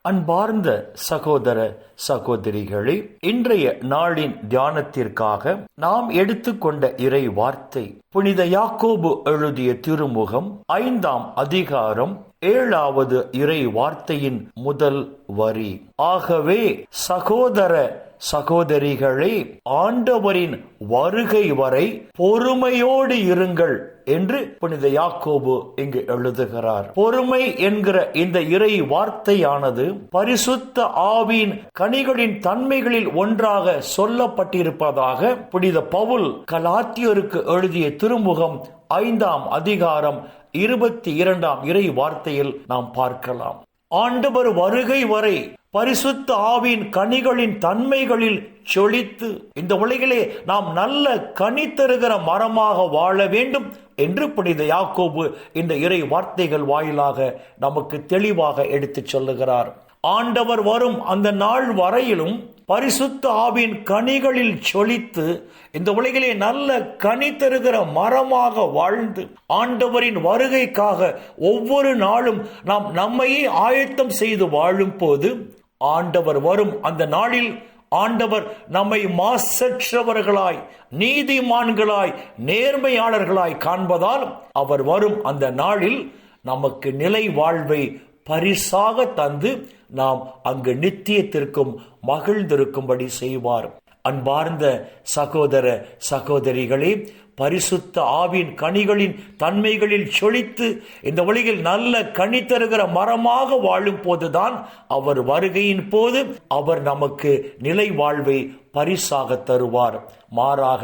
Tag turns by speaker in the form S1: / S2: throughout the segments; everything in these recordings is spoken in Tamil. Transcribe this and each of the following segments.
S1: அன்பார்ந்த சகோதர சகோதரிகளே இன்றைய நாளின் தியானத்திற்காக நாம் எடுத்துக்கொண்ட இறை வார்த்தை புனித யாக்கோபு எழுதிய திருமுகம் ஐந்தாம் அதிகாரம் ஏழாவது இறை வார்த்தையின் முதல் வரி. ஆகவே சகோதர சகோதரிகளே ஆண்டவரின் வருகை வரை பொறுமையோடு இருங்கள். என்று புனித யாக்கோபு இங்கு எழுதுகிறார். பொறுமை என்கிற இந்த இறை வார்த்தையானது பரிசுத்த ஆவியின் கனிகளின் தன்மைகளில் ஒன்றாக சொல்லப்பட்டிருப்பதாக புனித பவுல் கலாத்தியருக்கு எழுதிய திருமுகம் ஐந்தாம் அதிகாரம் இருபத்தி இரண்டாம் இறை வார்த்தையில் நாம் பார்க்கலாம். ஆண்டவர் வருகை வரை பரிசுத்த ஆவின் கனிகளின் தன்மைகளில் சொலித்து இந்த உலகிலே நாம் நல்ல கனி தருகிற மரமாக வாழ வேண்டும் என்று புனித யாக்கோபு இந்த இறை வார்த்தைகள் வாயிலாக நமக்கு தெளிவாக எடுத்துச் சொல்லுகிறார். ஆண்டவர் வரும் அந்த நாள் வரையிலும் பரிசுத்த ஆவின் கனிகளில் சொலித்து இந்த உலகிலே நல்ல கனி தருகிற மரமாக வாழ்ந்து ஆண்டவரின் வருகைக்காக ஒவ்வொரு நாளும் நாம் நம்மையே ஆயத்தம் செய்து வாழும் போது ஆண்டவர் வரும். அந்த நாளில் ஆண்டவர் நம்மை மாசற்றவர்களாய் நீதிமான்களாய் நேர்மையாளர்களாய் காண்பதால் அவர் வரும். அந்த நாளில் நமக்கு நிலை வாழ்வை பரிசாக தந்து நாம் அங்கு நித்தியத்திற்கும் மகிழ்ந்திருக்கும்படி செய்வார். அன்பார்ந்த சகோதர சகோதரிகளே பரிசுத்த ஆவின் கனிகளின் தன்மைகளில் சொலித்து இந்த உலகில் நல்ல கனி தருகிற மரமாக வாழும் போதுதான் அவர் வருகையின் போது அவர் நமக்கு நிலை வாழ்வை பரிசாக தருவார். மாறாக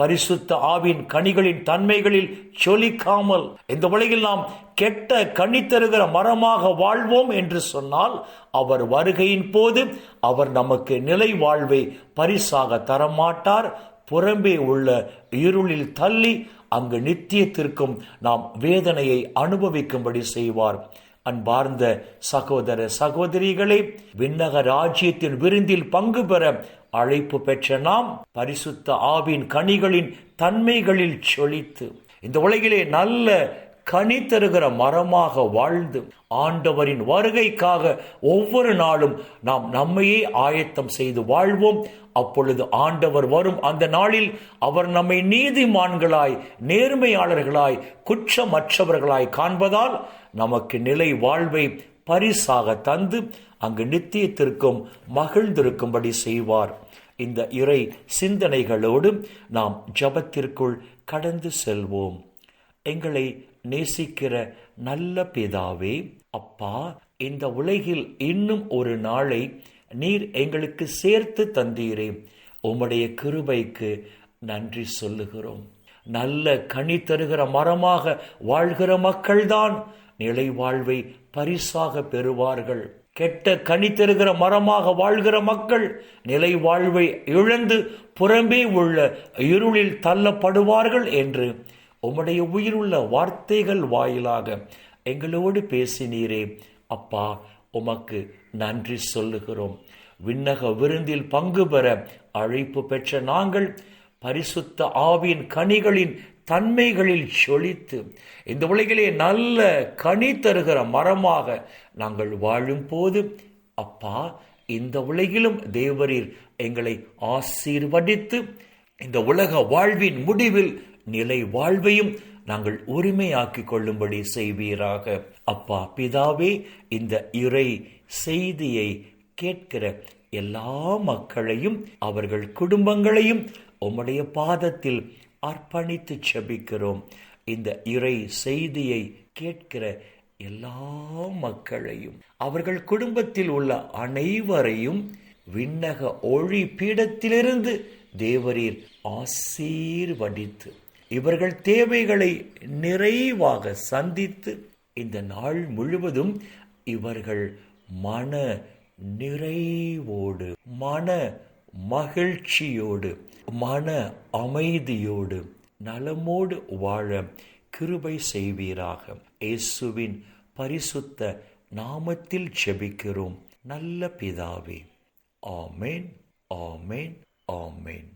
S1: பரிசுத்த ஆவின் கனிகளின் தன்மைகளில் சொலிக்காமல் இந்த உலகில் நாம் கெட்ட கனி தருகிற மரமாக வாழ்வோம் என்று சொன்னால் அவர் வருகையின் போது அவர் நமக்கு நிலை வாழ்வை பரிசாக தரமாட்டார். புறம்பே உள்ள இருளில் தள்ளி அங்கு நித்தியத்திற்கும் நாம் வேதனையை அனுபவிக்கும்படி செய்வார். அன்பார்ந்த சகோதர சகோதரிகளே விண்ணக ராஜ்யத்தின் விருந்தில் பங்கு பெற அழைப்பு பெற்ற நாம் பரிசுத்த ஆவின் கனிகளின் தன்மைகளில் சொலித்து இந்த உலகிலே நல்ல கனி தருகிற மரமாக வாழ்ந்து ஆண்டவரின் வருகைக்காக ஒவ்வொரு நாளும் நாம் நம்மையே ஆயத்தம் செய்து வாழ்வோம். அப்பொழுது ஆண்டவர் வரும். அந்த நாளில் அவர் நம்மை நீதிமான்களாய் நேர்மையாளர்களாய் குற்றமற்றவர்களாய் காண்பதால் நமக்கு நிலை வாழ்வை பரிசாக தந்து அங்கு நித்தியத்திற்கும் மகிழ்ந்திருக்கும்படி செய்வார். இந்த இறை சிந்தனைகளோடு நாம் ஜபத்திற்குள் கடந்து செல்வோம். எங்களை நேசிக்கிற நல்ல பிதாவே அப்பா இந்த உலகில் இன்னும் ஒரு நாளை நீர் எங்களுக்கு சேர்த்து தந்தீரே. உம்முடைய கிருபைக்கு நன்றி சொல்லுகிறோம். நல்ல கனி தருகிற மரமாக வாழ்கிற மக்கள்தான் நிலை வாழ்வை பரிசாக பெறுவார்கள். கெட்ட கனி தருகிற மரமாக வாழ்கிற மக்கள் நிலை வாழ்வை இழந்து புறம்பே உள்ள இருளில் தள்ளப்படுவார்கள் என்று உம்முடைய உயிருள்ள வார்த்தைகள் வாயிலாக எங்களோடு பேசினீரே. அப்பா உமக்கு நன்றி சொல்லுகிறோம். விண்ணக விருந்தில் பங்கு பெற அழைப்பு பெற்ற நாங்கள் பரிசுத்த ஆவின் கனிகளின் தன்மைகளில் சொலித்து இந்த உலகிலே நல்ல கனி தருகிற மரமாக நாங்கள் வாழும் போது அப்பா இந்த உலகிலும் தேவரீர் எங்களை ஆசீர்வதித்து இந்த உலக வாழ்வின் முடிவில் நிலை வாழ்வையும் நாங்கள் உரிமையாக்கிக் கொள்ளும்படி செய்வீராக. அப்பா பிதாவே இந்த இறை செய்தியை கேட்கிற எல்லா மக்களையும் அவர்கள் குடும்பங்களையும் உம்முடைய பாதத்தில் அர்ப்பணித்து செபிக்கிறோம். இந்த இறை செய்தியை கேட்கிற எல்லா மக்களையும் அவர்கள் குடும்பத்தில் உள்ள அனைவரையும் விண்ணக ஒளி பீடத்திலிருந்து தேவரீர் ஆசீர்வதித்து இவர்கள் தேவைகளை நிறைவாக சந்தித்து இந்த நாள் முழுவதும் இவர்கள் மன நிறைவோடு மன மகிழ்ச்சியோடு மன அமைதியோடு நலமோடு வாழ கிருபை செய்வீராக. இயேசுவின் பரிசுத்த நாமத்தில் செபிக்கிறோம் நல்ல பிதாவே ஆமேன் ஆமேன் ஆமேன்.